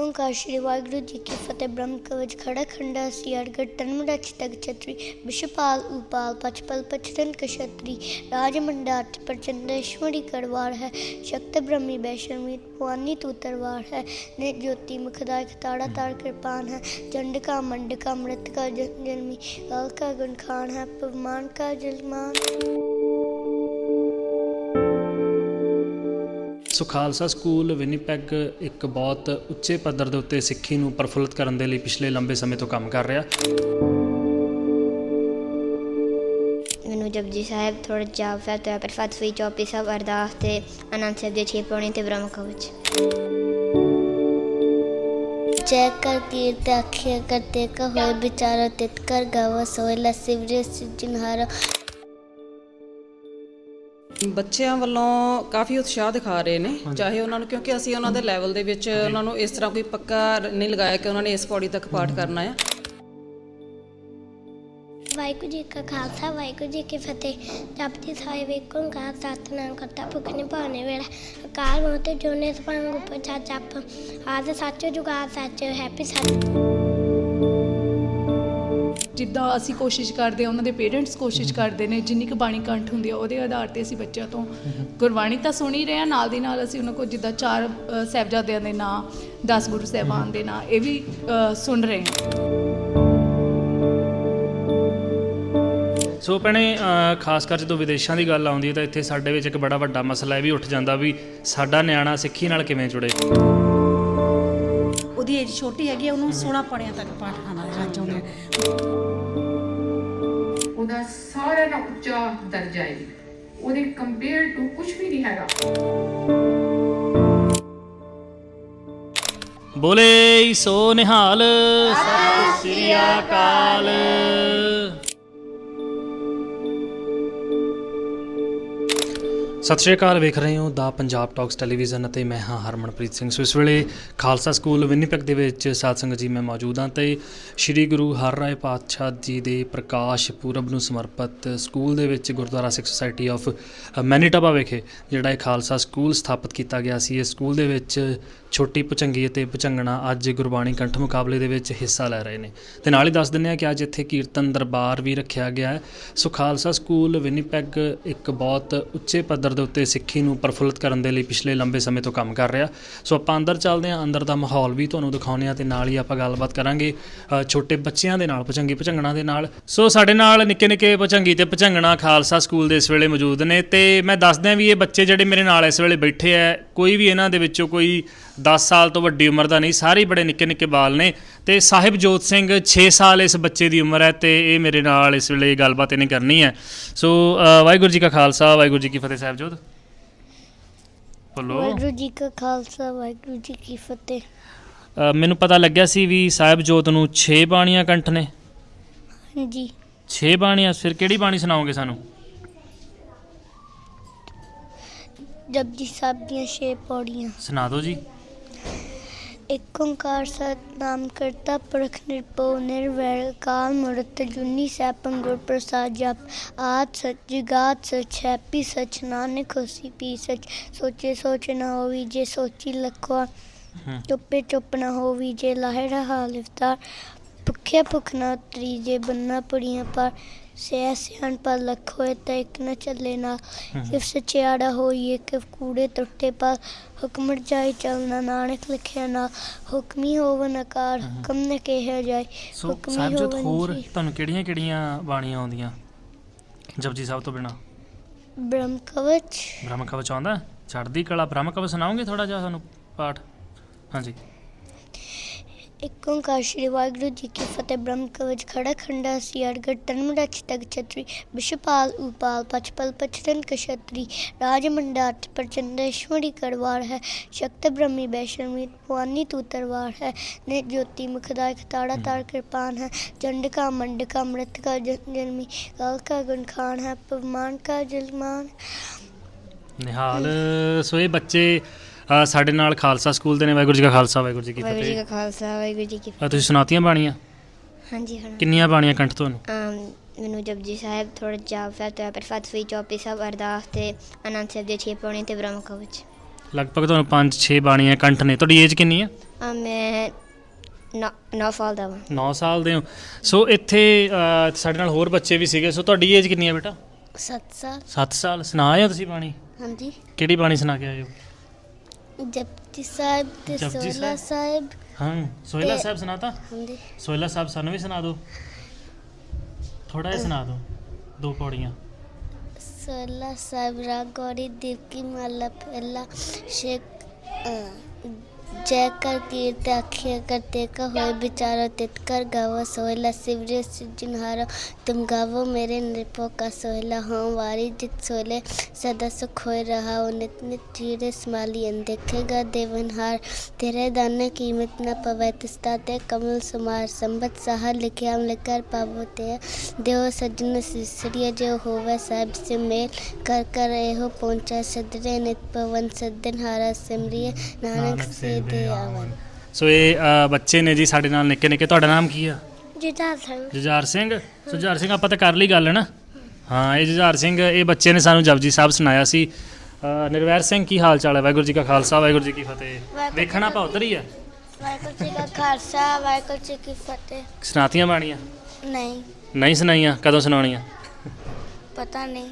ਓੰਕਾਰ ਸ਼੍ਰੀ ਵਾਹਿਗੁਰੂ ਜੀ ਕੀ ਫਤਿਹ। ਬ੍ਰਹਮ ਕਵਚ ਖੜਾ ਖੰਡਾ ਸਿਆੜਗੜ ਤਨਮੜਾ ਚਿਤਗ ਛਤਰੀ, ਵਿਸ਼ਪਾਲ ਉਪਾਲ ਪਚਪਲ ਪਚਤਨ ਕਸ਼ਤਰੀ ਰਾਜ ਮੰਡਾਤ ਪ੍ਰਚੰਡੇਸ਼ਵਰੀ ਕਰਵਾੜ ਹੈ, ਸ਼ਕਤ ਬ੍ਰਹਮੀ ਬੈਸ਼ਰਮੀਤ ਪੁਆਨੀ ਤੂਤਰਵਾਰ ਹੈ, ਨੇ ਜੋਤੀ ਮੁਖਦਾ ਖਤਾੜਾ ਤਾਰ ਕਿਰਪਾਨ ਹੈ ਜੰਡ ਕਾ ਮੰਡ ਕਾ ਮ੍ਰਿਤ ਕਾ ਜਨਮੀ ਅਲ ਗੁਣ ਖਾਨ ਹੈ ਪਵਮਾਨ ਕਾ ਜਲਮਾਨ ਸੋ ਖਾਲਸਾ ਸਕੂਲ ਵਿਨੀਪੈਗ ਇੱਕ ਬਹੁਤ ਉੱਚੇ ਪੱਧਰ ਦੇ ਉੱਤੇ ਸਿੱਖੀ ਨੂੰ ਪ੍ਰਫੁੱਲਤ ਕਰਨ ਦੇ ਲਈ ਪਿਛਲੇ ਲੰਬੇ ਸਮੇਂ ਤੋਂ ਕੰਮ ਕਰ ਰਿਹਾ। ਮੈਨੂੰ ਜਪਜੀ ਸਾਹਿਬ ਥੋੜਾ ਜਾਪ ਸਾਹਿਬ ਤੇ ਪਰ ਫਤਵੀ ਚੌਪੀ ਸਾਹਿਬ ਅਰਦਾਸ ਤੇ ਅਨੰਦ ਸਾਹਿਬ ਦੇ ਛੇ ਪੌਣੀ ਤੇ ਬ੍ਰਹਮ ਕਵਚ ਜੈ ਕਰ ਕੀਰਤ ਅਖਿਆ ਕਰਤੇ ਕਾ ਹੋਏ ਵਿਚਾਰ ਤਿਤ ਕਰ ਗਾਵ ਸੋਇ ਲਸਿਵਰੇ ਸਿਜਨਹਾਰ ਬੱਚਿਆਂ ਵੱਲੋਂ ਕਾਫੀ ਉਤਸ਼ਾਹ ਦਿਖਾ ਰਹੇ ਨੇ ਚਾਹੇ ਉਹਨਾਂ ਨੂੰ ਕਿਉਂਕਿ ਅਸੀਂ ਉਹਨਾਂ ਦੇ ਲੈਵਲ ਦੇ ਵਿੱਚ ਉਹਨਾਂ ਨੂੰ ਇਸ ਤਰ੍ਹਾਂ ਕੋਈ ਪੱਕਾ ਨਹੀਂ ਲਗਾਇਆ ਕਿ ਉਹਨਾਂ ਨੇ ਇਸ ਪੌੜੀ ਤੱਕ ਪਾਠ ਕਰਨਾ ਹੈ ਵਾਹਿਗੁਰੂ ਜੀ ਕਾ ਖਾਲਸਾ ਵਾਹਿਗੁਰੂ ਜੀ ਕੀ ਫਤਿਹ। ਜਪਜੀ ਸਾਹਿਬ ਏਕ ਓੰਕਾਰ ਸਤਿਨਾਮ ਕਰਤਾ ਭੁਖ ਨਿਭਾਣੇ ਵੇਲਾ। ਅਕਾਲ ਮੂਰਤ ਜੋਨੇ ਸਪੰਗ ਉਪਚਾ ਜਪ ਆਦ ਸੱਚ ਜੁਗਾ ਸੱਚ ਹੈਪੀ ਸੱਚ। ਜਿੱਦਾਂ ਅਸੀਂ ਕੋਸ਼ਿਸ਼ ਕਰਦੇ ਹਾਂ ਉਹਨਾਂ ਦੇ ਪੇਰੈਂਟਸ ਕੋਸ਼ਿਸ਼ ਕਰਦੇ ਨੇ ਜਿੰਨੀ ਕੁ ਬਾਣੀ ਕੰਠ ਹੁੰਦੀ ਆ ਉਹਦੇ ਆਧਾਰ ਤੇ ਅਸੀਂ ਬੱਚਿਆਂ ਤੋਂ ਗੁਰਬਾਣੀ ਤਾਂ ਸੁਣ ਹੀ ਰਹੇ ਹਾਂ ਨਾਲ ਦੀ ਨਾਲ ਅਸੀਂ ਉਹਨਾਂ ਕੋਲ ਜਿੱਦਾਂ ਚਾਰ ਅ, ਸਾਹਿਬਜ਼ਾਦਿਆਂ ਦੇ ਨਾਂ 10 ਗੁਰੂ ਸਾਹਿਬਾਨ ਦੇ ਨਾਂ ਇਹ ਵੀ ਅ, ਸੁਣ ਰਹੇ ਹਾਂ। ਸੋ ਭੈਣੇ ਅ, ਖਾਸ ਕਰ ਜਦੋਂ ਵਿਦੇਸ਼ਾਂ ਦੀ ਗੱਲ ਆਉਂਦੀ ਹੈ ਤਾਂ ਇੱਥੇ ਸਾਡੇ ਵਿੱਚ ਇੱਕ ਬੜਾ ਵੱਡਾ ਮਸਲਾ ਇਹ ਵੀ ਉੱਠ ਜਾਂਦਾ ਵੀ ਸਾਡਾ ਨਿਆਣਾ ਸਿੱਖੀ ਨਾਲ ਕਿਵੇਂ ਜੁੜੇ। ਉਹਦੀ ਏਜ ਛੋਟੀ ਹੈਗੀ ਆ, ਉਹਨੂੰ 16 ਪੜਿਆਂ ਤੱਕ ਪਾਠ ਚਾਹੁੰਦੇ ਆ ਉਹਦਾ ਸਾਰਿਆਂ ਨਾਲੋਂ ਉੱਚਾ ਦਰਜਾ ਹੈ ਉਹਦੇ ਕੰਪੇਅਰ ਟੂ ਕੁਝ ਵੀ ਨਹੀਂ ਹੈਗਾ। ਬੋਲੇ ਸੋ ਨਿਹਾਲ। ਸਤਿ ਸ੍ਰੀ ਅਕਾਲ। ਸਤਿ ਸ਼੍ਰੀ ਅਕਾਲ, ਵੇਖ ਰਹੇ ਹੋ ਦਾ ਪੰਜਾਬ ਟਾਕਸ ਟੈਲੀਵਿਜ਼ਨ ਅਤੇ ਮੈਂ ਹਾਂ ਹਰਮਨਪ੍ਰੀਤ ਸਿੰਘ। ਸੋ ਇਸ ਵੇਲੇ ਖਾਲਸਾ ਸਕੂਲ ਵਿਨੀਪੈਗ ਦੇ ਵਿੱਚ ਸਾਧ ਜੀ ਮੈਂ ਮੌਜੂਦ ਹਾਂ ਤੇ ਸ੍ਰੀ ਗੁਰੂ ਹਰਰਾਏ ਪਾਤਸ਼ਾਹ ਜੀ ਦੇ ਪ੍ਰਕਾਸ਼ ਪੁਰਬ ਨੂੰ ਸਮਰਪਿਤ ਸਕੂਲ ਦੇ ਵਿੱਚ Gurdwara Sikh society of Manitoba ਵਿਖੇ ਜਿਹੜਾ ਇਹ ਖਾਲਸਾ ਸਕੂਲ ਸਥਾਪਿਤ ਕੀਤਾ ਗਿਆ ਸੀ। ਇਸ ਸਕੂਲ ਦੇ ਵਿੱਚ ਛੋਟੀ ਪੁਚੰਗੀ ਅਤੇ ਪੁਚੰਗਣਾ ਅੱਜ ਗੁਰਬਾਣੀ ਕੰਠ ਮੁਕਾਬਲੇ ਦੇ ਵਿੱਚ ਹਿੱਸਾ ਲੈ ਰਹੇ ਨੇ। ਤੇ ਨਾਲ ਹੀ ਦੱਸ ਦਿੰਦੇ ਆ ਕਿ ਅੱਜ ਇੱਥੇ ਕੀਰਤਨ ਦਰਬਾਰ ਵੀ ਰੱਖਿਆ ਗਿਆ ਹੈ। ਸੋ ਖਾਲਸਾ ਸਕੂਲ ਵਿਨੀਪੈਗ ਇੱਕ ਬਹੁਤ ਉੱਚੇ ਪੱਧਰ ਦੇ ਉੱਤੇ ਸਿੱਖੀ ਨੂੰ ਪ੍ਰਫੁੱਲਤ ਕਰਨ ਦੇ ਲਈ ਪਿਛਲੇ ਲੰਬੇ ਸਮੇਂ ਤੋਂ ਕੰਮ ਕਰ ਰਿਹਾ। ਸੋ ਆਪਾਂ ਅੰਦਰ ਚੱਲਦੇ ਹਾਂ ਅੰਦਰ ਦਾ ਮਾਹੌਲ ਵੀ ਤੁਹਾਨੂੰ ਦਿਖਾਉਂਦੇ ਹਾਂ ਤੇ ਨਾਲ ਹੀ ਆਪਾਂ ਗੱਲਬਾਤ ਕਰਾਂਗੇ ਅ, ਛੋਟੇ ਬੱਚਿਆਂ ਦੇ ਨਾਲ ਪੁਚੰਗੀ ਪੁਚੰਗਣਾ ਦੇ ਨਾਲ। ਸੋ ਸਾਡੇ ਨਾਲ ਨਿੱਕੇ ਨਿੱਕੇ ਪੁਚੰਗੀ ਤੇ ਪੁਚੰਗਣਾ ਖਾਲਸਾ ਸਕੂਲ ਦੇ ਇਸ ਵੇਲੇ ਮੌਜੂਦ ਨੇ ਤੇ ਮੈਂ ਦੱਸਦਿਆਂ ਵੀ ਇਹ ਬੱਚੇ ਜਿਹੜੇ ਮੇਰੇ ਨਾਲ ਇਸ ਵੇਲੇ ਬੈਠੇ ਆ ਕੋਈ ਵੀ ਇਹਨਾਂ ਦੇ ਵਿੱਚੋਂ ਕੋਈ 10 ਸਾਲ ਤੋਂ ਵੱਡੀ ਉਮਰ ਦਾ ਨਹੀਂ ਸਾਰੇ ਹੀ ਬੜੇ ਨਿੱਕੇ ਨਿੱਕੇ ਬਾਲ ਨੇ ਤੇ ਸਾਹਿਬ ਜੋਤ ਸਿੰਘ 6 ਸਾਲ ਇਸ ਬੱਚੇ ਦੀ ਉਮਰ ਹੈ ਤੇ ਇਹ ਮੇਰੇ ਨਾਲ ਇਸ ਵੇਲੇ ਗੱਲਬਾਤ ਇਹਨੇ ਕਰਨੀ ਹੈ ਸੋ ਅ, ਵਾਹਿਗੁਰੂ ਜੀ ਕਾ ਖਾਲਸਾ ਵਾਹਿਗੁਰੂ ਜੀ ਕੀ ਫਤਿਹ ਸਾਹਿਬ ਜੋਤ ਬੋਲੋ। ਵਾਹਿਗੁਰੂ ਜੀ ਕਾ ਖਾਲਸਾ ਵਾਹਿਗੁਰੂ ਜੀ ਕੀ ਫਤਿਹ। ਅ, ਮੈਨੂੰ ਪਤਾ ਲੱਗਿਆ ਸੀ ਵੀ ਸਾਹਿਬ ਜੋਤ ਨੂੰ 6 ਬਾਣੀਆਂ ਕੰਠ ਨੇ। ਹਾਂਜੀ। 6 ਬਾਣੀਆਂ ਫਿਰ ਕਿਹੜੀ ਬਾਣੀ ਸੁਣਾਓਗੇ ਸਾਨੂੰ? ਜਪਜੀ ਸਾਹਿਬ ਦੀਆਂ ਛੇ ਪੌੜੀਆਂ। ਸੁਣਾ ਦਿਓ ਜੀ। ਇੱਕ ਓੰਕਾਰ ਸਤਨਾਮ ਕਰਤਾ ਪੁਰਖ ਨਿਰਭਉ ਨਿਰਵੈਰ ਕਾਲ ਮੂਰਤ ਜੁਨੀ ਸੈਭੰ ਗੁਰ ਪ੍ਰਸਾਦ ਜਪ ਆਦ ਸਚ ਜੁਗਾਦ ਸਚ ਹੈਪੀ ਸਚ ਨਾਨਕ ਹੋਸੀ ਪੀ ਸਚ ਸੋਚੇ ਸੋਚ ਨਾ ਹੋਵੀ ਜੇ ਸੋਚੀ ਲਖਵਾ। ਚੁੱਪੇ ਚੁੱਪ ਨਾ ਹੋਵੀ ਜੇ ਲਾਹੇ ਰਹਾ ਭੁੱਖਿਆ ਭੁੱਖ ਨਾ ਉਤਰੀ ਜੇ ਬੰਨਾ ਪੁੜੀਆਂ ਪਰ ਸਿਆ ਸਿਆਣ ਪਰ ਲਖ ਹੋਏ ਤਾਂ ਇੱਕ ਨਾ ਚੱਲੇ ਨਾ ਕਿਫ ਸਚਿਆੜਾ ਹੋਈਏ ਕਿਫ ਕੂੜੇ ਟੁੱਟੇ ਪਰ ਹੁਕਮ ਜਾਈ ਚੱਲਣਾ। ਨਾਨਕ ਲਿਖਿਆ ਨਾ ਹੁਕਮੀ ਹੋਵਨ ਆਕਾਰ ਹੁਕਮ ਨੇ ਕਿਹਾ ਜਾਏ ਸੋ ਹੁਕਮੀ ਸਾਹਿਬ ਜੋਤ ਹੋਵਨ ਹੋਰ ਜੀ। ਤੁਹਾਨੂੰ ਕਿਹੜੀਆਂ ਕਿਹੜੀਆਂ ਬਾਣੀਆਂ ਆਉਂਦੀਆਂ? ਜਪਜੀ ਸਾਹਿਬ ਤੋਂ ਬਿਨਾ। ਬ੍ਰਹਮ ਕਵਚ। ਬ੍ਰਹਮ ਕਵਚ ਆਉਂਦਾ? ਚੜ੍ਹਦੀ ਕਲਾ ਬ੍ਰਹਮ ਕਵਚ ਸੁਣਾਓਗੇ ਥੋੜਾ ਜਿਹਾ ਸਾਨੂੰ ਪਾਠ? ਹਾਂਜੀ। ਇੱਕ ਓੰਕਾਰ ਸ਼੍ਰੀ ਵਾਹਿਗੁਰੂ ਜੀ ਕੀ ਫਤਿਹ ਬ੍ਰਹਮ ਕਵਚ ਖੜਾ ਖੰਡਾ ਸਿਆਰ ਗਟਨ ਮੜਚ ਤਕ ਛਤਰੀ ਵਿਸ਼ਪਾਲ ਉਪਾਲ ਪਚਪਲ ਪਚਤਨ ਕਸ਼ਤਰੀ ਰਾਜ ਮੰਡਾਤ ਪ੍ਰਚੰਡੇਸ਼ਵਰੀ ਕਰਵਾੜ ਹੈ ਸ਼ਕਤ ਬ੍ਰਹਮੀ ਬੈਸ਼ਰਮੀਤ ਪੁਆਨੀ ਤੂਤਰਵਾੜ ਹੈ ਨੇ ਜੋਤੀ ਮੁਖਦਾ ਖਤਾੜਾ ਤਾਰ ਕਿਰਪਾਨ ਹੈ ਚੰਡ ਕਾ ਮੰਡ ਕਾ ਮ੍ਰਿਤ ਕਾ ਜਨਮੀ ਕਾਲ ਕਾ ਗੁਣ ਖਾਨ ਹੈ ਪਵਮਾਨ ਕਾ ਜਲਮਾਨ। ਨਿਹਾਲ ਸੋ ਬੱਚੇ ਅ, ਸਾਡੇ ਨਾਲ ਖਾਲਸਾ ਸਕੂਲ ਦੇ ਨੇ ਵਾਹਿਗੁਰੂ ਜੀ ਕਾ ਖਾਲਸਾ ਵਾਹਿਗੁਰੂ ਜੀ ਕੀ ਵਾਹਿਗੁਰੂ ਜੀ ਫਤਿਹ। ਕਾ ਖਾਲਸਾ ਵਾਹਿਗੁਰੂ ਜੀ ਕੀ ਅ, ਤੁਸੀਂ ਸੁਣਾਤੀਆਂ ਬਾਣੀਆਂ? ਹਾਂਜੀ ਹਾਂ। ਕਿੰਨੀਆਂ ਬਾਣੀਆਂ ਕੰਠ ਤੁਹਾਨੂੰ? ਅਮ ਮੈਨੂੰ ਜਪਜੀ ਸਾਹਿਬ ਥੋੜਾ ਜਾਪ ਸਾਹਿਬ ਤੇ ਪ੍ਰਸਾਦ ਸ੍ਰੀ ਚੌਪੀ ਸਾਹਿਬ ਅਰਦਾਸ ਤੇ ਆਨੰਦ ਸਾਹਿਬ ਦੇ ਛੇ ਪੌਣੇ ਤੇ ਬ੍ਰਹਮ ਕਵਚ। ਲਗਭਗ ਤੁਹਾਨੂੰ 5-6 ਬਾਣੀਆਂ ਕੰਠ ਨੇ। ਤੁਹਾਡੀ ਏਜ ਕਿੰਨੀ ਹੈ ਆ ਮੈਂ 9 ਸਾਲ ਦਾ ਵਾਂ। 9 ਸਾਲ ਦੇ ਹੋ। ਸੋ ਇੱਥੇ ਸਾਡੇ ਨਾਲ ਹੋਰ ਬੱਚੇ ਵੀ ਸੀਗੇ। ਸੋ ਤੁਹਾਡੀ ਏਜ ਕਿੰਨੀ ਹੈ ਬੇਟਾ? 7 ਸਾਲ। 7 ਸਾਲ। ਸੁਣਾਏ ਹੋ ਤੁਸੀਂ ਬਾਣੀ? ਹਾਂਜੀ। ਕਿਹੜੀ ਬਾਣੀ ਸੁਣਾ ਕੇ ਆਏ ਹੋ? ਜਪਜੀ ਸਾਹਿਬ ਤੇ ਜਪਜੀ ਸੋਲਾ ਸਾਹਿਬ ਹਾਂ ਸੋਹਿਲਾ ਤੇ- ਸਾਹਿਬ ਸੁਣਾਤਾ ਹਾਂਜੀ ਸੋਹਿਲਾ ਸਾਹਿਬ ਸਾਨੂੰ ਵੀ ਸੁਣਾ ਦਿਓ ਥੋੜਾ ਜਿਹਾ ਸੁਣਾ ਦਿਓ ਦੋ ਪੌੜੀਆਂ ਸੋਲਾ ਸਾਹਿਬ ਰਾਗੋਰੀ ਦਿਲ ਕੀ ਮਾਲਾ ਪਹਿਲਾ ਸ਼ੇਖ ਅ, जय कर कीर्त अखिय कर देखा हो बिचारो तितकर गावो सोहला सिवरे सिजनहारो। तुम गावो मेरे नृपो का सोहला। हाँ वारी जित सोले सदा सुख हो रहा। हो नित नित चीरे स्मालियन देखेगा देवनहार। तेरे दाने कीमत न पवै तिस्ता कमल सुमार। संबत सहा लिखे लिखकर पावो ते। देव सजन सिसरिय जो होवे साहब से मेल कर कर एहो हो पहुँचा। सदरे नित पवन सदन हारा सिमरिय नानक से ਸੋ ਇਹ ਬੱਚੇ ਨੇ ਜੀ ਸਾਡੇ ਨਾਲ ਨਿੱਕੇ ਨਿੱਕੇ। ਤੁਹਾਡਾ ਨਾਮ ਕੀ ਆ? ਜਿਤਾ ਸਿੰਘ। ਜੁਝਾਰ ਸਿੰਘ। ਸੋ ਸਿੰਘ ਆਪਾਂ ਤਾਂ ਕਰ ਲਈ ਗੱਲ ਨਾ ਹਾਂ ਇਹ ਜੁਝਾਰ ਸਿੰਘ ਇਹ ਬੱਚੇ ਨੇ ਸਾਨੂੰ ਜਪਜੀ ਸਾਹਿਬ ਸੁਣਾਇਆ ਸੀ। ਨਿਰਵੈਰ ਸਿੰਘ ਕੀ ਹਾਲ ਚਾਲ ਹੈ? ਵਾਹਿਗੁਰੂ ਜੀ ਕਾ ਖਾਲਸਾ ਵਾਹਿਗੁਰੂ ਜੀ ਕੀ ਫਤਿਹ। ਵੇਖਣਾ ਆਪਾਂ ਉਧਰ ਹੀ ਆ। ਵਾਹਿਗੁਰੂ ਜੀ ਦਾ ਖਾਲਸਾ ਵਾਹਿਗੁਰੂ ਜੀ ਕੀ ਫਤਿਹ। ਸੁਣਾਤੀਆਂ ਬਾਣੀਆਂ? ਨਹੀਂ। ਨਹੀਂ ਸੁਣਾਈਆਂ? ਕਦੋਂ ਸੁਣਾਉਣੀਆਂ? ਪਤਾ ਨਹੀਂ।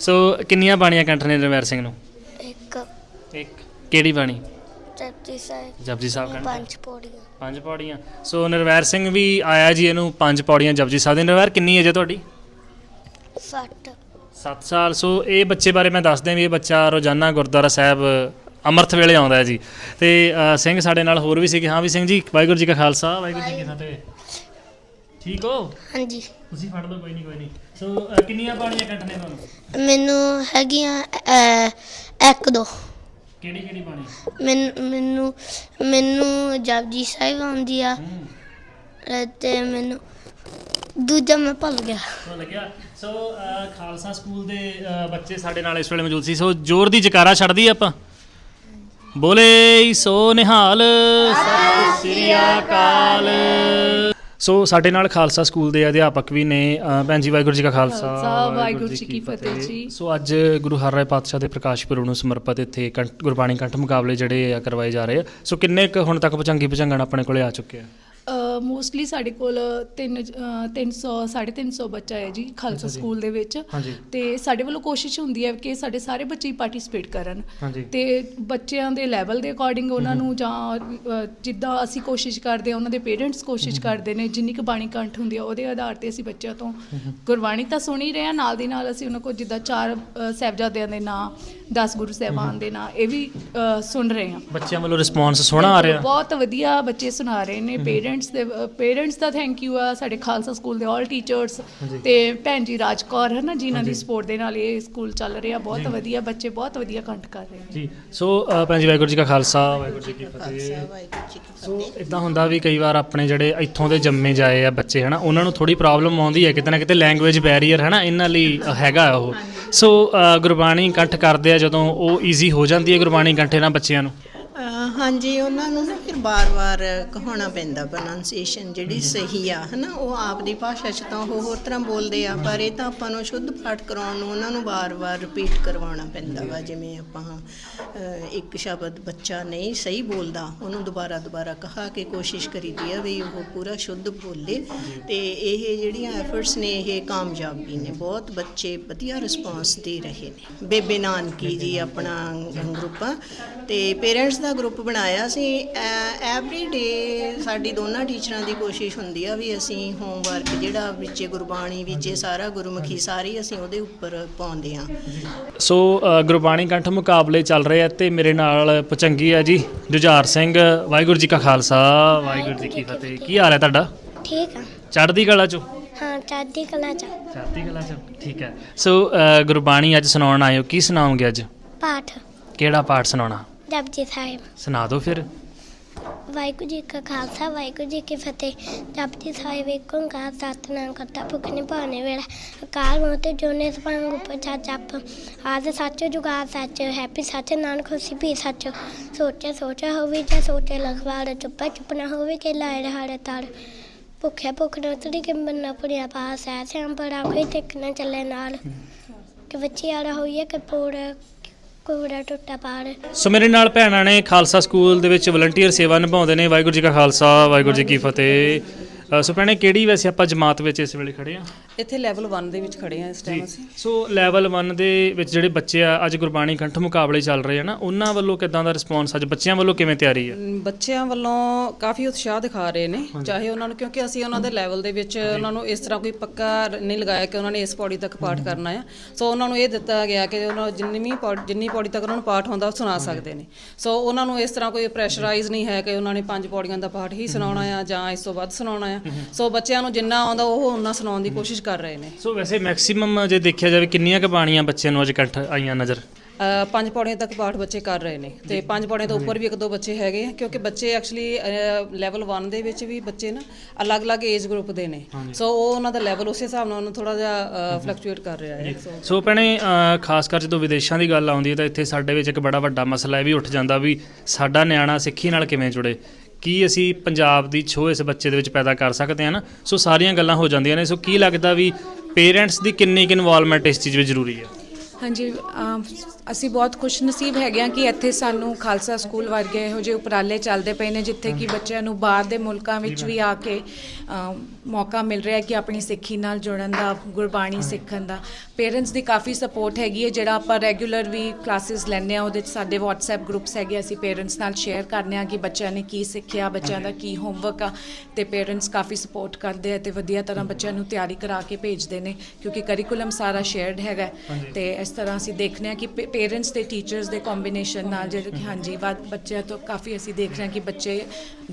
ਸੋ ਕਿੰਨੀਆਂ ਬਾਣੀਆਂ ਕੰਠ ਨੇ ਨਿਰਵੈਰ ਸਿੰਘ ਨੂੰ? ਇੱਕ। ਇੱਕ। ਬਾਣੀ? ਜਪਜੀ ਸਾਹਿਬ ਜਪਜੀ ਸਾਹਿਬ ਪੰਜ ਪੌੜੀਆਂ। ਪੰਜ ਪੌੜੀਆਂ। ਸੋ ਨਿਰਵੈਰ ਸਿੰਘ ਵੀ ਆਇਆ ਜੀ ਇਹਨੂੰ ਪੰਜ ਪੌੜੀਆਂ ਜਪਜੀ ਸਾਹਿਬ ਦੀ। ਨਿਰਵੈਰ ਕਿੰਨੀ ਹੈ ਜੇ ਤੁਹਾਡੀ? ਸੱਤ। 7 ਸਾਲ। ਸੋ ਇਹ ਬੱਚੇ ਬਾਰੇ ਮੈਂ ਦੱਸ ਦਿਆਂ ਵੀ ਇਹ ਬੱਚਾ ਰੋਜ਼ਾਨਾ ਗੁਰਦੁਆਰਾ ਸਾਹਿਬ ਅੰਮ੍ਰਿਤ ਵੇਲੇ ਆਉਂਦਾ ਹੈ ਜੀ। ਤੇ ਅ, ਸਿੰਘ ਸਾਡੇ ਨਾਲ ਹੋਰ ਵੀ ਸੀਗੇ। ਹਾਂ ਵੀ ਸਿੰਘ ਜੀ ਵਾਹਿਗੁਰੂ ਜੀ ਕਾ ਖਾਲਸਾ ਵਾਹਿਗੁਰੂ ਜੀ ਕੀ ਫਤਿਹ। ਠੀਕ ਹੋ? ਹਾਂਜੀ। ਤੁਸੀਂ ਫੜ ਲਓ ਕੋਈ ਨਹੀਂ ਕੋਈ ਨਹੀਂ ਸੋ ਅ, ਕਿੰਨੀਆਂ ਬਾਣੀਆਂ ਕੱਟਣੇ ਤੁਹਾਨੂੰ? ਮੈਨੂੰ ਹੈਗੀਆਂ ਅਹ, ਇੱਕ ਦੋ। ਕਿਹੜੀ ਕਿਹੜੀ ਬਾਣੀ? ਮੈਨ- ਮੈਨੂੰ ਮੈਨੂੰ ਜਪਜੀ ਸਾਹਿਬ ਆਉਂਦੀ ਆ। ਹੂੰ। ਅਹ, ਤੇ ਮੈਨੂੰ ਦੂਜਾ ਮੈਂ ਭੁੱਲ ਗਿਆ। ਸੋ ਖਾਲਸਾ ਸਕੂਲ ਦੇ ਬੱਚੇ ਸਾਡੇ ਨਾਲ ਇਸ ਵੇਲੇ ਮੌਜੂਦ ਸੀ। ਸੋ ਜ਼ੋਰ ਦੀ ਜਕਾਰਾ ਛੱਡਦੀ ਆਪਾਂ? ਬੋਲੇ ਸੋ ਨਿਹਾਲ। ਸਤਿ ਸ੍ਰੀ ਅਕਾਲ। ਸੋ ਸਾਡੇ ਨਾਲ ਖਾਲਸਾ ਸਕੂਲ ਦੇ ਅਧਿਆਪਕ ਵੀ ਨੇ ਅ, ਭੈਣ ਜੀ ਵਾਹਿਗੁਰੂ ਜੀ ਕਾ ਖਾਲਸਾ। ਵਾਹਿਗੁਰੂ ਜੀ ਕੀ ਫਤਿਹ ਜੀ। ਸੋ ਅੱਜ ਗੁਰੂ ਹਰਰਾਏ ਪਾਤਸ਼ਾਹ ਦੇ ਪ੍ਰਕਾਸ਼ ਪੁਰਬ ਨੂੰ ਸਮਰਪਿਤ ਇੱਥੇ ਕੰਠ- ਗੁਰਬਾਣੀ ਕੰਠ ਮੁਕਾਬਲੇ ਜਿਹੜੇ ਆ ਕਰਵਾਏ ਜਾ ਰਹੇ ਆ। ਸੋ ਕਿੰਨੇ ਕੁ ਹੁਣ ਤੱਕ ਪਚੰਗੀ ਪਚੰਗਣ ਆਪਣੇ ਕੋਲੇ ਆ ਚੁੱਕੇ ਆ? ਮੋਸਟਲੀ ਸਾਡੇ ਕੋਲ 3 300 350 ਬੱਚਾ ਹੈ ਜੀ ਖਾਲਸਾ। ਸਕੂਲ ਦੇ ਵਿੱਚ। ਤੇ ਸਾਡੇ ਵੱਲੋਂ ਕੋਸ਼ਿਸ਼ ਹੁੰਦੀ ਹੈ ਕਿ ਸਾਡੇ ਸਾਰੇ ਬੱਚੇ ਹੀ ਪਾਰਟਿਸਿਪੇਟ ਕਰਨ। ਤੇ ਬੱਚਿਆਂ ਦੇ ਲੈਵਲ ਦੇ ਅਕੋਰਡਿੰਗ ਉਹਨਾਂ ਨੂੰ ਜਾਂ ਜਿੱਦਾਂ ਅਸੀਂ ਕੋਸ਼ਿਸ਼ ਕਰਦੇ ਹਾਂ ਉਹਨਾਂ ਦੇ ਪੇਰੈਂਟਸ ਕੋਸ਼ਿਸ਼ ਕਰਦੇ ਨੇ ਜਿੰਨੀ ਕੁ ਬਾਣੀ ਕੰਠ ਹੁੰਦੀ ਆ ਉਹਦੇ ਆਧਾਰ ਤੇ ਅਸੀਂ ਬੱਚਿਆਂ ਤੋਂ ਗੁਰਬਾਣੀ ਤਾਂ ਸੁਣ ਹੀ ਰਹੇ ਹਾਂ ਨਾਲ ਦੀ ਨਾਲ ਅਸੀਂ ਉਹਨਾਂ ਕੋਲ ਜਿੱਦਾਂ ਚਾਰ ਸਾਹਿਬਜ਼ਾਦਿਆਂ ਦੇ ਨਾਂ 10 ਗੁਰੂ ਸਾਹਿਬਾਨ ਦੇ ਨਾਂ ਇਹ ਵੀ ਅ, ਸੁਣ ਰਹੇ ਹਾਂ। ਬੱਚਿਆਂ ਵੱਲੋਂ ਰਿਸਪੌਂਸ ਸੋਹਣਾ ਆ ਰਿਹਾ। ਬਹੁਤ ਵਧੀਆ ਬੱਚੇ ਸੁਣਾ ਰਹੇ ਨੇ। ਪੇਰੈਂਟਸ ਦੇ ਪੇਰੈਂਟਸ ਦਾ ਥੈਂਕ ਯੂ ਆ। ਸਾਡੇ ਖਾਲਸਾ ਸਕੂਲ ਦੇ ਆਲ ਟੀਚਰਸ ਤੇ ਭੈਣ ਜੀ ਰਾਜਕੌਰ ਹੈ ਨਾ ਜਿਨ੍ਹਾਂ ਦੀ ਸਪੋਰਟ ਦੇ ਨਾਲ ਇਹ ਸਕੂਲ ਚੱਲ ਰਿਹਾ। ਬਹੁਤ ਵਧੀਆ ਬੱਚੇ ਬਹੁਤ ਵਧੀਆ ਕੰਠ ਕਰ ਰਹੇ ਨੇ। ਜੀ। ਸੋ ਅ, ਭੈਣ ਜੀ ਵਾਹਿਗੁਰੂ ਜੀ ਕਾ ਖਾਲਸਾ ਵਾਹਿਗੁਰੂ ਜੀ ਕੀ ਫਤਿਹ। ਸੋ ਇਦਾਂ ਹੁੰਦਾ ਵੀ ਕਈ ਵਾਰ ਆਪਣੇ ਜਿਹੜੇ ਇੱਥੋਂ ਦੇ ਜੰਮੇ ਜਾਏ ਆ ਬੱਚੇ ਹਨਾ ਉਹਨਾਂ ਨੂੰ ਥੋੜੀ ਪ੍ਰੋਬਲਮ ਆਉਂਦੀ ਹੈ ਕਿਤੇ ਨਾ ਕਿਤੇ ਲੈਂਗੁਏਜ ਬੈਰੀਅਰ ਹਨਾ ਇਹਨਾਂ ਲਈ ਅ, ਹੈਗਾ ਉਹ। ਸੋ ਅ, uh, ਗੁਰਬਾਣੀ ਕੰਠ ਕਰਦੇ ਆ ਜਦੋਂ ਉਹ ਈਜ਼ੀ ਹੋ ਜਾਂਦੀ ਹੈ ਗੁਰਬਾਣੀ ਕੰਠ ਇਹਨਾਂ ਬੱਚਿਆਂ ਨੂੰ। ਅਹ ਹਾਂਜੀ ਉਹਨਾਂ ਨੂੰ ਨਾ ਫਿਰ ਬਾਰ-ਬਾਰ ਕਹਾਉਣਾ ਪੈਂਦਾ ਪ੍ਰੋਨਾਂਸੀਏਸ਼ਨ ਜਿਹੜੀ ਸਹੀ ਆ ਹਨਾ? ਉਹ ਆਪ ਦੀ ਭਾਸ਼ਾ 'ਚ ਤਾਂ ਉਹ ਹੋਰ ਤਰ੍ਹਾਂ ਬੋਲਦੇ ਆ ਪਰ ਇਹ ਤਾਂ ਆਪਾਂ ਨੂੰ ਸ਼ੁੱਧ ਪਾਠ ਕਰਾਉਣ ਨੂੰ ਉਹਨਾਂ ਨੂੰ ਬਾਰ-ਬਾਰ ਰਿਪੀਟ ਕਰਵਾਉਣਾ ਪੈਂਦਾ ਵਾ ਜਿਵੇਂ ਆਪਾਂ ਅਹ, ਇੱਕ ਸ਼ਬਦ ਬੱਚਾ ਨਹੀਂ ਸਹੀ ਬੋਲਦਾ ਉਹਨੂੰ ਦੁਬਾਰਾ ਦੁਬਾਰਾ ਕਹਾ ਕੇ ਕੋਸ਼ਿਸ਼ ਕਰੀਦੀ ਆ ਵੀ ਉਹ ਪੂਰਾ ਸ਼ੁੱਧ ਬੋਲੇ ਤੇ ਇਹ ਜਿਹੜੀਆਂ ਐਫਰਟਸ ਨੇ ਇਹ ਕਾਮਯਾਬ ਨੇ। ਬਹੁਤ ਬੱਚੇ ਵਧੀਆ ਰਿਸਪਾਂਸ ਦੇ ਰਹੇ ਨੇ। ਬੇਬੇ ਨਾਨਕੀ ਜੀ ਆਪਣਾ ਗਰੁੱਪ ਆ। ਤੇ ਪੇਰੈਂਟਸ ਦਾ ਗਰੁੱਪ ਬਣਾਇਆ ਸੀ ਐਵਰੀ ਡੇ ਸਾਡੀ ਦੋਨਾਂ ਟੀਚਰਾਂ ਦੀ ਕੋਸ਼ਿਸ਼ ਹੁੰਦੀ ਆ ਵੀ ਅਸੀਂ ਹੋਮਵਰਕ ਜਿਹੜਾ ਵਿੱਚੇ ਗੁਰਬਾਣੀ ਵਿੱਚੇ ਸਾਰਾ ਗੁਰਮੁਖੀ ਸਾਰੀ ਅਸੀਂ ਉਹਦੇ ਉੱਪਰ ਪਾਉਂਦੇ ਆ। ਸੋ ਗੁਰਬਾਣੀ ਕੰਠ ਮੁਕਾਬਲੇ ਚੱਲ ਰਹੇ ਆ ਤੇ ਮੇਰੇ ਨਾਲ ਪਚੰਗੀ ਆ ਜੀ ਜੁਝਾਰ ਸਿੰਘ ਵਾਹਿਗੁਰੂ ਜੀ ਕਾ ਖਾਲਸਾ ਵਾਹਿਗੁਰੂ ਜੀ ਕੀ ਫਤਿਹ। ਕੀ ਹਾਲ ਹੈ ਤੁਹਾਡਾ? ਠੀਕ ਆ। ਚੜ੍ਹਦੀ ਕਲਾ ਚੋਂ? ਹਾਂ ਚਾਦੀ ਕਲਾ ਚ। ਚੜ੍ਹਦੀ ਕਲਾ ਚੋਂ ਠੀਕ ਹੈ। ਸੋ ਗੁਰਬਾਣੀ ਅੱਜ ਸੁਣਾਉਣ ਆਇਓ ਕੀ ਸੁਣਾਓਗੇ ਅੱਜ? ਪਾਠ। ਕਿਹੜਾ ਪਾਠ ਸੁਣਾਉਣਾ? ਜਪਜੀ ਸਾਹਿਬ। ਸੁਣਾ ਦਿਓ ਫਿਰ। ਵਾਹਿਗੁਰੂ ਜੀ ਕਾ ਖਾਲਸਾ ਵਾਹਿਗੁਰੂ ਜੀ ਕੀ ਫਤਿਹ। ਜਪਜੀ ਸਾਹਿਬ ਏਕ ਓੰਕਾਰ ਸਤਿਨਾਮ ਕਰਤਾ ਭੁਖ ਨਿਭਾਣੇ ਵੇਲਾ। ਅਕਾਲ ਮੂਰਤ ਜੋਨੇ ਸਪੰਗ ਉਪਚਾ ਜਪ। ਆਦ ਸੱਚ ਜੁਗਾ ਸੱਚ ਹੈਪੀ ਸੱਚ ਨਾਨਕ ਹੋਸੀ ਵੀ ਸੱਚ। ਸੋਚੇ ਸੋਚਾ ਹੋਵੇ ਜੇ ਸੋਚੇ ਲਖਵਾੜ ਚੁੱਪਾ ਚੁੱਪ ਨਾ ਹੋਵੇ ਕਿ ਲਾਇ ਰਹਾੜੇ ਤਾੜ। ਭੁੱਖਿਆ ਭੁੱਖ ਨਾ ਉਤਰੀ ਕਿ ਬੰਨਾ ਪੁੜਿਆ ਪਾਸ। ਐ ਸਿਆਮ ਬੜਾ ਕੋਈ ਟਿਕ ਨਾ ਚੱਲੇ ਨਾਲ। ਕਿ ਬੱਚੀ ਆੜਾ ਹੋਈਏ ਕਿ ਪੋੜ ਕੋੜਾ ਟੁੱਟਾ ਪਾਰ ਸੋ ਮੇਰੇ ਨਾਲ ਭੈਣਾਂ ਨੇ ਖਾਲਸਾ ਸਕੂਲ ਦੇ ਵਿੱਚ ਵਲੰਟੀਅਰ ਸੇਵਾ ਨਿਭਾਉਂਦੇ ਨੇ। ਵਾਹਿਗੁਰੂ ਜੀ ਕਾ ਖਾਲਸਾ, ਵਾਹਿਗੁਰੂ ਜੀ ਕੀ ਫਤਿਹ। ਅ, ਸੋ ਭੈਣੇ ਕਿਹੜੀ ਵੈਸੇ ਆਪਾਂ ਜਮਾਤ ਵਿੱਚ ਇਸ ਵੇਲੇ ਖੜੇ ਆ? ਇੱਥੇ ਲੈਵਲ 1 ਦੇ ਵਿੱਚ ਖੜੇ ਆ ਇਸ ਟਾਈਮ ਅਸੀਂ। ਸੋ ਲੈਵਲ 1 ਦੇ ਵਿੱਚ ਜਿਹੜੇ ਬੱਚੇ ਆ ਅੱਜ ਗੁਰਬਾਣੀ ਕੰਠ ਮੁਕਾਬਲੇ ਚੱਲ ਰਹੇ ਆ ਨਾ ਉਹਨਾਂ ਵੱਲੋਂ ਕਿਦਾਂ ਦਾ ਰਿਸਪੌਂਸ ਅੱਜ ਬੱਚਿਆਂ ਵੱਲੋਂ ਕਿਵੇਂ ਤਿਆਰੀ ਆ? ਅਮ, ਬੱਚਿਆਂ ਵੱਲੋਂ ਕਾਫੀ ਉਤਸ਼ਾਹ ਦਿਖਾ ਰਹੇ ਨੇ ਚਾਹੇ ਉਹਨਾਂ ਨੂੰ ਕਿਉਂਕਿ ਅਸੀਂ ਉਹਨਾਂ ਦੇ ਲੈਵਲ ਦੇ ਵਿੱਚ ਉਹਨਾਂ ਨੂੰ ਇਸ ਤਰ੍ਹਾਂ ਕੋਈ ਪੱਕਾ ਰ- ਨਹੀਂ ਲਗਾਇਆ ਕਿ ਉਹਨਾਂ ਨੇ ਇਸ ਪੌੜੀ ਤੱਕ ਪਾਠ ਕਰਨਾ ਆ। ਸੋ ਉਹਨਾਂ ਨੂੰ ਇਹ ਦਿੱਤਾ ਗਿਆ ਕਿ ਉਹਨਾਂ ਨੂੰ ਜਿੰਨੀ ਵੀ ਜਿੰਨੀ ਪੌੜੀ ਤੱਕ ਉਹਨਾਂ ਨੂੰ ਪਾਠ ਹੁੰਦਾ ਉਹ ਸੁਣਾ ਸਕਦੇ ਨੇ। ਸੋ ਉਹਨਾਂ ਨੂੰ ਇਸ ਤਰ੍ਹਾਂ ਕੋਈ ਪ੍ਰੈਸ਼ਰਾਈਜ਼ ਨਹੀਂ ਹੈ ਕਿ ਉਹਨਾਂ ਨੇ ਪੰਜ ਪੌੜੀਆਂ ਦਾ ਪਾਠ ਹੀ ਸੁਣਾਉਣਾ ਆ ਜਾਂ ਇਸ ਤੋਂ ਵੱਧ ਸੁਣਾਉਣਾ ਆ। ਸੋ ਬੱਚਿਆਂ ਨੂੰ ਜਿੰਨਾ ਆਉਂਦਾ ਉਹ ਉਹਨਾਂ ਸੁਣਾਉਣ ਦੀ ਕੋਸ਼ਿਸ਼ ਕਰ ਰਹੇ ਨੇ। ਸੋ ਵੈਸੇ ਮੈਕਸਿਮਮ ਜੇ ਦੇਖਿਆ ਜਾਵੇ ਕਿੰਨੀਆਂ ਕੁ ਬਾਣੀਆਂ ਬੱਚਿਆਂ ਨੂੰ ਅੱਜ ਕੰਠ ਆਈਆਂ ਨਜ਼ਰ? ਪੰਜ ਪੌੜੀਆਂ ਤੱਕ ਪਾਠ ਬੱਚੇ ਕਰ ਰਹੇ ਨੇ ਤੇ ਪੰਜ ਪੌੜੀਆਂ ਤੋਂ ਉੱਪਰ ਵੀ ਇੱਕ ਦੋ ਬੱਚੇ ਹੈਗੇ ਆ ਕਿਉਂਕਿ ਬੱਚੇ ਐਕਚੁਅਲੀ ਲੈਵਲ 1 ਦੇ ਵਿੱਚ ਵੀ ਬੱਚੇ ਨਾ ਅਲੱਗ-ਅਲੱਗ ਏਜ ਗਰੁੱਪ ਦੇ ਨੇ। ਸੋ ਉਹ ਉਹਨਾਂ ਦਾ ਲੈਵਲ ਉਸੇ ਹਿਸਾਬ ਨਾਲ ਉਹਨੂੰ ਥੋੜਾ ਜਿਹਾ ਫਲਕਚੁਏਟ ਕਰ ਰਿਹਾ ਹੈ। ਸੋ ਭੈਣੇ ਖਾਸ ਕਰ ਜਦੋਂ ਵਿਦੇਸ਼ਾਂ ਦੀ ਗੱਲ ਆਉਂਦੀ ਹੈ ਤਾਂ ਇੱਥੇ ਸਾਡੇ ਵਿੱਚ ਇੱਕ ਬੜਾ ਵੱਡਾ ਮਸਲਾ ਇਹ ਵੀ ਉੱਠ ਜਾਂਦਾ ਵੀ ਸਾਡਾ ਨਿਆਣਾ ਸਿੱਖੀ ਨਾਲ ਕਿਵੇਂ ਜੁੜੇ? ਕੀ ਅਸੀਂ ਪੰਜਾਬ ਦੀ ਛੋਹ ਇਸ ਬੱਚੇ ਦੇ ਵਿੱਚ ਪੈਦਾ ਕਰ ਸਕਦੇ ਹਾਂ ਨਾ? ਸੋ ਸਾਰੀਆਂ ਗੱਲਾਂ ਹੋ ਜਾਂਦੀਆਂ ਨੇ। ਸੋ ਕੀ ਲੱਗਦਾ ਵੀ ਪੇਰੈਂਟਸ ਦੀ ਕਿੰਨੀ ਕੁ ਇਨਵੋਲਵਮੈਂਟ ਇਸ ਚੀਜ਼ ਵਿੱਚ ਜ਼ਰੂਰੀ ਹੈ? ਹਾਂਜੀ ਅਸੀਂ ਬਹੁਤ ਖੁਸ਼ ਨਸੀਬ ਹੈਗੇ ਹਾਂ ਕਿ ਇੱਥੇ ਸਾਨੂੰ ਖਾਲਸਾ ਸਕੂਲ ਵਰਗੇ ਇਹੋ ਜਿਹੇ ਉਪਰਾਲੇ ਚੱਲਦੇ ਪਏ ਨੇ, ਜਿੱਥੇ ਕਿ ਬੱਚਿਆਂ ਨੂੰ ਬਾਹਰ ਦੇ ਮੁਲਕਾਂ ਵਿੱਚ ਵੀ ਆ ਕੇ ਮੌਕਾ ਮਿਲ ਰਿਹਾ ਕਿ ਆਪਣੀ ਸਿੱਖੀ ਨਾਲ ਜੁੜਨ ਦਾ, ਗੁਰਬਾਣੀ ਸਿੱਖਣ ਦਾ। ਪੇਰੈਂਟਸ ਦੀ ਕਾਫੀ ਸਪੋਰਟ ਹੈਗੀ ਹੈ ਜਿਹੜਾ ਆਪਾਂ ਰੈਗੂਲਰ ਵੀ ਕਲਾਸਿਸ ਲੈਂਦੇ ਆ ਉਹਦੇ 'ਚ ਸਾਡੇ WhatsApp ਗਰੁੱਪਸ ਹੈਗੇ ਅਸੀਂ ਪੇਰੈਂਟਸ ਨਾਲ ਸ਼ੇਅਰ ਕਰਨੇ ਆ ਕਿ ਬੱਚਿਆਂ ਨੇ ਕੀ ਸਿੱਖਿਆ ਬੱਚਿਆਂ ਦਾ ਕੀ ਹੋਮਵਰਕ ਆ ਤੇ ਪੇਰੈਂਟਸ ਕਾਫੀ ਸਪੋਰਟ ਕਰਦੇ ਆ ਤੇ ਵਧੀਆ ਤਰ੍ਹਾਂ ਬੱਚਿਆਂ ਨੂੰ ਤਿਆਰੀ ਕਰਾ ਕੇ ਭੇਜਦੇ ਨੇ ਕਿਉਂਕਿ ਕਰਿਕੂਲਮ ਸਾਰਾ ਸ਼ੇਅਰਡ ਹੈਗਾ ਤੇ ਇਸ ਤਰ੍ਹਾਂ ਅਸੀਂ ਦੇਖਦੇ ਹਾਂ ਕਿ ਪੇਰੈਂਟਸ ਤੇ ਟੀਚਰਸ ਦੇ ਕੰਬੀਨੇਸ਼ਨ ਨਾਲ ਜਿਹੜੇ ਕਿ ਹਾਂਜੀ। ਵੱਧ ਬੱਚਿਆਂ ਤੋਂ ਕਾਫੀ ਅਸੀਂ ਦੇਖ ਰਹੇ ਹਾਂ ਕਿ ਬੱਚੇ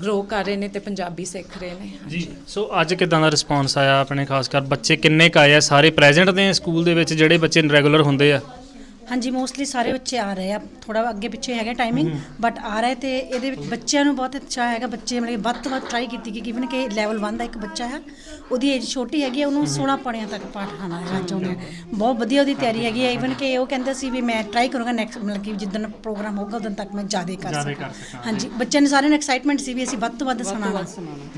ਗਰੋ ਕਰ ਰਹੇ ਨੇ ਤੇ ਪੰਜਾਬੀ ਸਿੱਖ ਰਹੇ ਨੇ ਜੀ ਸੋ ਅੱਜ ਕਿਦਾਂ ਦਾ ਰਿਸਪੌਂਸ ਆਇਆ ਆਪਣੇ ਖਾਸ ਕਰ? ਬੱਚੇ ਕਿੰਨੇ ਕੁ ਆਏ ਆ? ਸਾਰੇ ਪ੍ਰੈਜ਼ੈਂਟ ਨੇ ਸਕੂਲ ਦੇ ਵਿੱਚ ਜਿਹੜੇ ਬੱਚੇ ਰੈਗੂਲਰ ਹੁੰਦੇ ਆ? ਹਾਂਜੀ ਮੋਸਟਲੀ ਸਾਰੇ ਬੱਚੇ ਆ ਰਹੇ ਆ। ਥੋੜਾ ਅੱਗੇ ਪਿੱਛੇ ਹੈਗਾ ਟਾਈਮਿੰਗ ਬਟ ਆ ਰਹੇ ਤੇ ਇਹਦੇ ਵਿੱਚ ਬੱਚਿਆਂ ਨੂੰ ਬਹੁਤ ਅੱਛਾ ਹੈਗਾ। ਬੱਚੇ ਮਤਲਬ ਕਿ ਵੱਧ ਤੋਂ ਵੱਧ ਟਰਾਈ ਕੀਤੀ ਕਿ ਕਿਵਨ ਕਿ ਲੈਵਲ 1 ਦਾ ਇੱਕ ਬੱਚਾ ਹੈ ਉਹਦੀ ਏਜ ਛੋਟੀ ਹੈਗੀ ਹੈ, ਉਹਨੂੰ 16 ਪੜਿਆਂ ਤੱਕ ਪਾਠ ਆਣਾ ਹੈ ਚਾਹੁੰਦੇ। ਬਹੁਤ ਵਧੀਆ ਉਹਦੀ ਤਿਆਰੀ ਹੈਗੀ ਹੈ ਇਵਨ ਕਿ ਉਹ ਕਹਿੰਦਾ ਸੀ ਵੀ ਮੈਂ ਟਰਾਈ ਕਰੂੰਗਾ ਨੈਕਸਟ ਮਤਲਬ ਕਿ ਜਿੱਦਣ ਪ੍ਰੋਗਰਾਮ ਹੋਊਗਾ ਉਦੋਂ ਤੱਕ ਮੈਂ ਜ਼ਿਆਦਾ ਕਰ ਸਕਾਂ। ਹਾਂਜੀ ਬੱਚਿਆਂ ਨੂੰ ਸਾਰਿਆਂ ਨੂੰ ਐਕਸਾਈਟਮੈਂਟ ਸੀ ਵੀ ਅਸੀਂ ਵੱਧ ਤੋਂ ਵੱਧ ਸੁਣਾਉਣਾ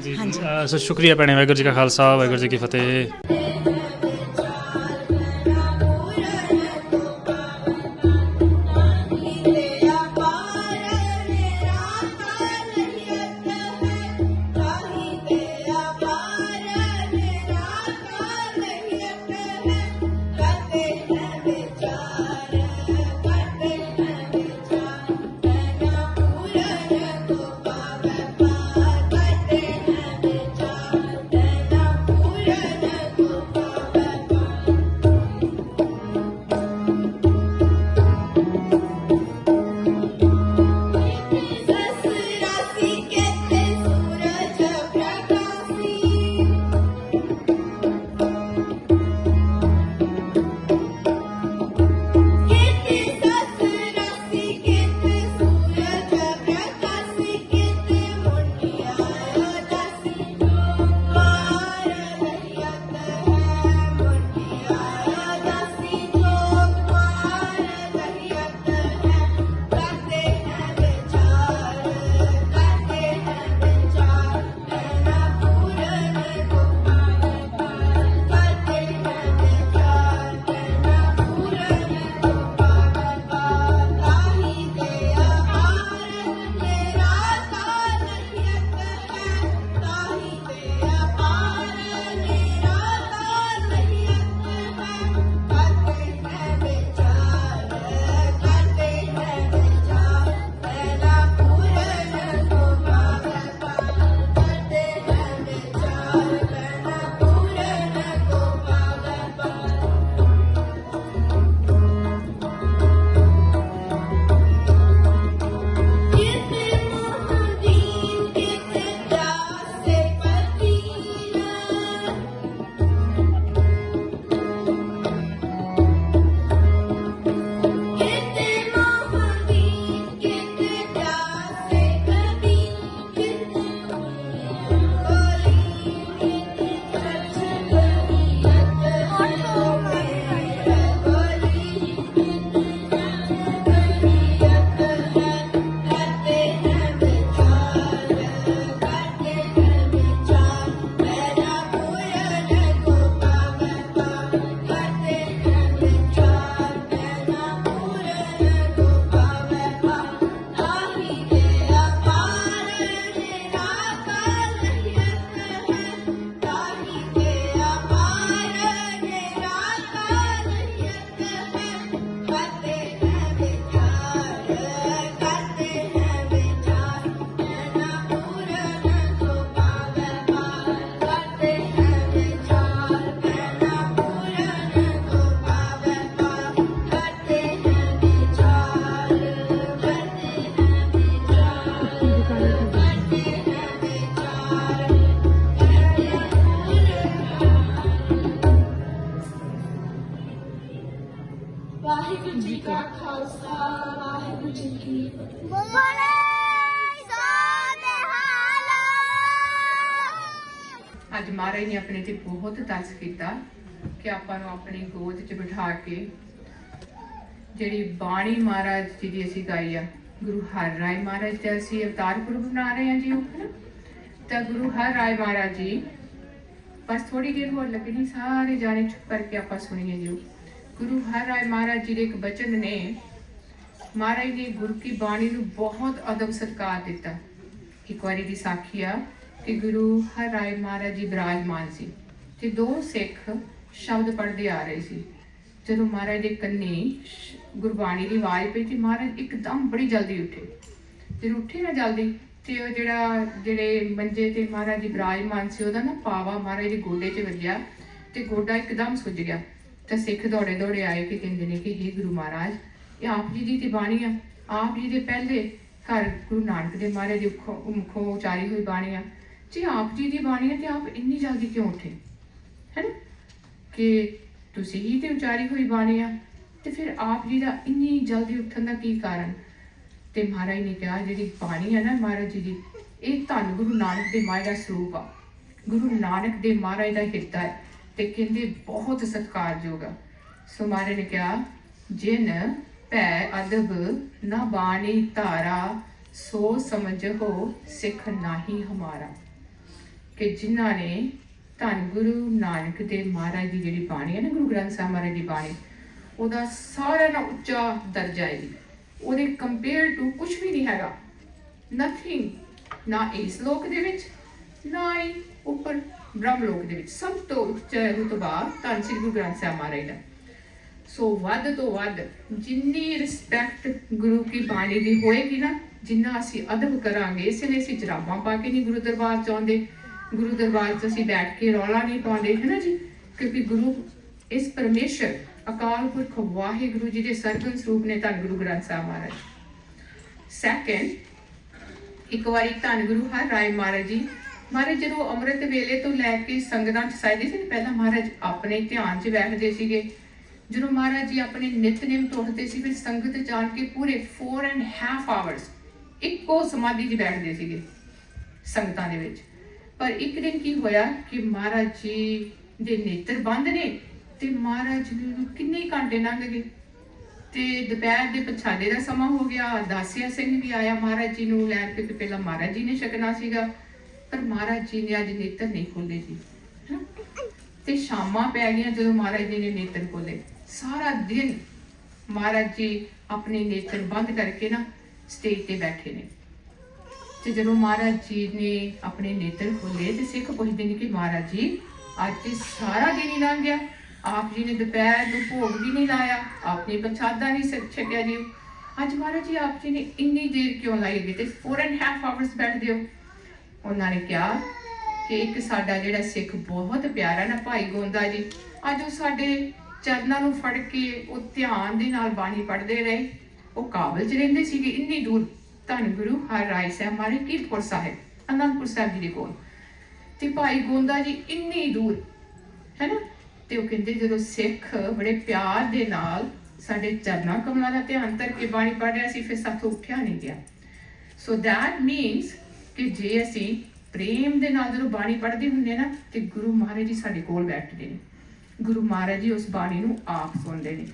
ਜੀ ਅ, ਸੋ ਸ਼ੁਕਰੀਆ ਭੈਣੇ ਵਾਹਿਗੁਰੂ ਜੀ ਕਾ ਖਾਲਸਾ ਵਾਹਿਗੁਰੂ ਜੀ ਕੀ ਫਤਿਹ। ਆਪਾਂ ਨੂੰ ਆਪਣੀ ਗੋਦ 'ਚ ਬਿਠਾ ਕੇ ਜਿਹੜੀ ਬਾਣੀ ਮਹਾਰਾਜ ਜੀ ਦੀ ਅਸੀਂ ਗਾਈ ਆ, ਗੁਰੂ ਹਰ ਰਾਏ ਮਹਾਰਾਜ ਦਾ ਅਸੀਂ ਅਵਤਾਰ ਪੁਰਬ ਮਨਾ ਰਹੇ ਹਾਂ ਜੀ ਉਹ ਤਾਂ ਗੁਰੂ ਹਰ ਰਾਏ ਮਹਾਰਾਜ ਜੀ, ਬਸ ਥੋੜੀ ਦੇਰ ਹੋਰ ਲੱਗਣੀ, ਸਾਰੇ ਜਾਣੇ ਚੁੱਪ ਕਰਕੇ ਆਪਾਂ ਸੁਣੀਏ ਜੀ ਗੁਰੂ ਹਰ ਰਾਏ ਮਹਾਰਾਜ ਜੀ ਦੇ ਇੱਕ ਬਚਨ ਨੇ, ਮਹਾਰਾਜ ਨੇ ਗੁਰੂ ਕੀ ਬਾਣੀ ਨੂੰ ਬਹੁਤ ਅਦਬ ਸਤਿਕਾਰ ਦਿੱਤਾ। ਇੱਕ ਵਾਰੀ ਦੀ ਸਾਖੀ ਆ ਕਿ ਗੁਰੂ ਹਰ ਰਾਏ ਮਹਾਰਾਜ ਜੀ ਬਿਰਾਜਮਾਨ ਸੀ। ਤੇ ਦੋ ਸਿੱਖ ਸ਼ਬਦ ਪੜ੍ਹਦੇ ਆ ਰਹੇ ਸੀ। ਜਦੋਂ ਮਹਾਰਾਜ ਦੇ ਕੰਨੇ ਗੁਰਬਾਣੀ ਦੀ ਆਵਾਜ਼ ਪਈ ਤੇ ਮਹਾਰਾਜ ਇੱਕਦਮ ਬੜੀ ਜਲਦੀ ਉੱਠੇ। ਜਦੋਂ ਉੱਠੇ ਨਾ ਜਲਦੀ ਤੇ ਉਹ ਜਿਹੜਾ, ਜਿਹੜੇ ਮੰਜੇ ਤੇ ਮਹਾਰਾਜ ਜੀ ਬਿਰਾਜਮਾਨ ਸੀ, ਉਹਦਾ ਨਾ ਪਾਵਾ ਮਹਾਰਾਜ ਦੇ ਗੋਡੇ 'ਚ ਵੱਜਿਆ ਤੇ ਗੋਡਾ ਇੱਕਦਮ ਸੁੱਜ ਗਿਆ। ਤਾਂ ਸਿੱਖ ਦੌੜੇ ਦੌੜੇ ਆਏ ਕਿ ਕਹਿੰਦੇ ਨੇ ਕਿ हे ਗੁਰੂ ਮਹਾਰਾਜ, ਇਹ ਆਪ ਜੀ ਦੀ ਤੇ ਬਾਣੀ ਆ। ਆਪ ਜੀ ਦੇ ਪਹਿਲੇ ਘਰ ਗੁਰੂ ਨਾਨਕ ਦੇ ਮਹਾਰਾਜ ਦੇ ਮੁਖੋਂ ਉਚਾਰੀ ਹੋਈ ਬਾਣੀ ਆ। ਜੀ ਆਪ ਜੀ ਦੀ ਬਾਣੀ ਆ ਤੇ ਆਪ ਇੰਨੀ ਜਲਦੀ ਕਿਉਂ ਉੱਠੇ? ਹੈ ਕਿ ਤੁਸੀਂ ਹੀ ਤੇ ਉਚਾਰੀ ਹੋਈ ਬਾਣੀ ਆ, ਤੇ ਫਿਰ ਆਪ ਜੀ ਦਾ ਇੰਨੀ ਜਲਦੀ ਉੱਠਣ ਦਾ ਕੀ ਕਾਰਨ? ਤੇ ਮਹਾਰਾਜ ਨੇ ਕਿਹਾ, ਜਿਹੜੀ ਬਾਣੀ ਹੈ ਨਾ ਮਹਾਰਾਜ ਜੀ ਦੀ, ਇਹ ਧੰਨ ਗੁਰੂ ਨਾਨਕ ਦੇ ਮਾਇਆ ਦਾ ਸਰੂਪ ਆ। ਗੁਰੂ ਨਾਨਕ ਦੇ ਮਹਾਰਾਜ ਦਾ ਹਿੱਤਾ ਹੈ, ਤੇ ਕਹਿੰਦੇ ਬਹੁਤ ਸਤਿਕਾਰਯੋਗ ਆ। ਸੋ ਮਹਾਰਾਜ ਨੇ ਕਿਹਾ, ਜਿਨ ਭੈ ਅਦਬ ਨਾ ਬਾਣੀ ਧਾਰਾ, ਸੋ ਸਮਝੋ ਸਿੱਖ ਨਾਹੀ ਹਮਾਰਾ। ਕਿ ਜਿਨ੍ਹਾਂ ਨੇ ਧੰਨ ਗੁਰੂ ਨਾਨਕ ਦੇ ਮਹਾਰਾਜ ਦੀ ਜਿਹੜੀ ਬਾਣੀ ਹੈ ਨਾ, ਗੁਰੂ ਗ੍ਰੰਥ ਸਾਹਿਬ ਮਹਾਰਾਜ ਦੀ ਬਾਣੀ, ਉਹਦਾ ਸਾਰਾ ਨਾ ਉੱਚਾ ਦਰਜਾ ਹੈ ਉਹਦੇ ਕੰਪੇਅਰ ਟੂ ਕੁਝ ਵੀ ਨਹੀਂ ਹੈਗਾ। ਨਥਿੰਗ ਨਾ ਇਸ ਲੋਕ ਦੇ ਵਿੱਚ, ਨਾ ਹੀ ਉੱਪਰ ਬ੍ਰਹਮ ਲੋਕ ਦੇ ਵਿੱਚ। ਸਭ ਤੋਂ ਉੱਚਾ ਰੁਤਬਾ ਧੰਨ ਸ੍ਰੀ ਗੁਰੂ ਗ੍ਰੰਥ ਸਾਹਿਬ ਮਹਾਰਾਜ ਦਾ। ਸੋ ਵੱਧ ਤੋਂ ਵੱਧ ਜਿੰਨੀ ਰਿਸਪੈਕਟ ਗੁਰੂ ਕੀ ਬਾਣੀ ਦੀ ਹੋਏਗੀ ਨਾ, ਜਿੰਨਾ ਅਸੀਂ ਅਦਬ ਕਰਾਂਗੇ, ਇਸ ਲਈ ਅਸੀਂ ਜਰਾਬਾਂ ਪਾ ਕੇ ਨਹੀਂ ਗੁਰੂ ਦਰਬਾਰ ਚ ਆਉਂਦੇ। ਗੁਰੂ ਦਰਬਾਰ 'ਚ ਅਸੀਂ ਬੈਠ ਕੇ ਰੌਲਾ ਨਹੀਂ ਪਾਉਂਦੇ ਹੈ ਨਾ ਜੀ ਕਿਉਂਕਿ ਗੁਰੂ ਇਸ ਪਰਮੇਸ਼ਰ ਅਕਾਲ ਪੁਰਖ ਵਾਹਿਗੁਰੂ ਜੀ ਦੇ ਸਰਗਨ ਸਰੂਪ ਨੇ ਧੰਨ ਗੁਰੂ ਗ੍ਰੰਥ ਸਾਹਿਬ ਮਹਾਰਾਜ। ਸੈਕੰਡ ਇੱਕ ਵਾਰੀ ਧੰਨ ਗੁਰੂ ਹਰ ਰਾਏ ਮਹਾਰਾਜ ਜੀ ਮਹਾਰਾਜ ਜਦੋਂ ਅੰਮ੍ਰਿਤ ਵੇਲੇ ਤੋਂ ਲੈ ਕੇ ਸੰਗਤਾਂ ਚ ਸਾਇਦੇ ਸੀ ਨਾ, ਪਹਿਲਾਂ ਮਹਾਰਾਜ ਆਪਣੇ ਧਿਆਨ 'ਚ ਬੈਠਦੇ ਸੀਗੇ। ਜਦੋਂ ਮਹਾਰਾਜ ਜੀ ਆਪਣੇ ਨਿਤਨੇਮ ਉੱਠਦੇ ਸੀ ਫਿਰ ਸੰਗਤ ਜਾਣ ਕੇ ਪੂਰੇ 4 ਐਂਡ ਹਾਫ ਆਵਰਸ ਇੱਕੋ ਸਮਾਧੀ 'ਚ ਬੈਠਦੇ ਸੀਗੇ ਸੰਗਤਾਂ ਦੇ ਵਿੱਚ। ਪਰ ਇੱਕ ਦਿਨ ਕੀ ਹੋਇਆ ਕਿ ਮਹਾਰਾਜ ਜੀ ਦੇ ਨੇਤਰ ਬੰਦ ਨੇ ਤੇ ਮਹਾਰਾਜ ਜੀ ਨੂੰ ਕਿੰਨੇ ਘੰਟੇ ਲੰਘ ਗਏ। ਤੇ ਦੁਪਹਿਰ ਦੇ ਪਛਾਣੇ ਦਾ ਸਮਾਂ ਹੋ ਗਿਆ ਦਾਸੀਆ ਸਿੰਘ ਵੀ ਆਇਆ ਮਹਾਰਾਜ ਜੀ ਨੂੰ ਲੈਣ ਕੇ ਪਹਿਲਾਂ ਮਹਾਰਾਜ ਜੀ ਨੇ ਛਕਣਾ ਸੀਗਾ, ਪਰ ਮਹਾਰਾਜ ਜੀ ਨੇ ਅੱਜ ਨੇਤਰ ਨਹੀਂ ਖੋਲੇ ਸੀ ਤੇ ਸ਼ਾਮਾਂ ਪੈ ਗਈਆਂ ਜਦੋਂ ਮਹਾਰਾਜ ਜੀ ਨੇ ਨੇਤਰ ਖੋਲੇ ਸਾਰਾ ਦਿਨ ਮਹਾਰਾਜ ਜੀ ਆਪਣੇ ਨੇਤਰ ਬੰਦ ਕਰਕੇ ਨਾ ਸਟੇਜ ਤੇ ਬੈਠੇ ਨੇ। ਤੇ ਜਦੋਂ ਮਹਾਰਾਜ ਜੀ ਨੇ ਆਪਣੇ ਨੇਤਰ ਖੋਲੇ ਤੇ ਸਿੱਖ ਪੁੱਛਦੇ ਨੇ ਕਿ ਮਹਾਰਾਜ ਜੀ, ਅੱਜ ਤੇ ਸਾਰਾ ਦਿਨ ਹੀ ਲੰਘ ਗਿਆ। ਆਪ ਜੀ ਨੇ ਦੁਪਹਿਰ ਨੂੰ ਭੋਗ ਵੀ ਨਹੀਂ ਲਾਇਆ ਆਪਨੇ ਪ੍ਰਸ਼ਾਦਾ ਨਹੀਂ ਸ- ਛਕਿਆ ਜੀ। ਅੱਜ ਮਹਾਰਾਜ ਜੀ, ਆਪ ਜੀ ਨੇ ਇੰਨੀ ਦੇਰ ਕਿਉਂ ਲਾਈ ਗਈ ਤੇ 4 ਐਂਡ ਹਾਫ ਆਵਰਸ ਬੈਠਦੇ ਹੋ। ਉਹਨਾਂ ਨੇ ਕਿਹਾ ਕਿ ਇੱਕ ਸਾਡਾ ਜਿਹੜਾ ਸਿੱਖ ਬਹੁਤ ਪਿਆਰਾ ਨਾ ਭਾਈ ਗੋਂਦਾ ਜੀ, ਅੱਜ ਉਹ ਸਾਡੇ ਚਰਨਾਂ ਨੂੰ ਫੜ ਕੇ ਉਹ ਧਿਆਨ ਦੇ ਨਾਲ ਬਾਣੀ ਪੜ੍ਹਦੇ ਰਹੇ। ਉਹ ਕਾਬਲ ਚ ਰਹਿੰਦੇ ਸੀਗੇ, ਇੰਨੀ ਦੂਰ ਧੰਨ ਗੁਰੂ ਹਰ ਰਾਏ ਸਾਹਿਬ ਮਾਰੇ ਕੀਰਤਪੁਰ ਸਾਹਿਬ, ਅਨੰਦਪੁਰ ਸਾਹਿਬ ਜੀ ਦੇ ਕੋਲ। ਤੇ ਭਾਈ ਗੋਂਦਾ ਜੀ ਇੰਨੀ ਦੂਰ ਹੈਨਾ ਤੇ ਉਹ ਕਹਿੰਦੇ ਜਦੋਂ ਸਿੱਖ ਬੜੇ ਪਿਆਰ ਦੇ ਨਾਲ ਸਾਡੇ ਚਰਨਾਂ ਕਮਲਾਂ ਦਾ ਧਿਆਨ ਧਰ ਕੇ ਬਾਣੀ ਪੜ੍ਹ ਰਿਹਾ ਸੀ, ਫਿਰ ਸਾਥੋਂ ਉੱਠਿਆ ਨਹੀਂ ਗਿਆ। ਸੋ ਦੈਟ ਮੀਨਸ ਕਿ ਜੇ ਅਸੀਂ ਪ੍ਰੇਮ ਦੇ ਨਾਲ ਜਦੋਂ ਬਾਣੀ ਪੜ੍ਹਦੇ ਹੁੰਦੇ ਨਾ, ਤੇ ਗੁਰੂ ਮਹਾਰਾਜ ਜੀ ਸਾਡੇ ਕੋਲ ਬੈਠਦੇ ਨੇ। ਗੁਰੂ ਮਹਾਰਾਜ ਜੀ ਉਸ ਬਾਣੀ ਨੂੰ ਆਪ ਸੁਣਦੇ ਨੇ।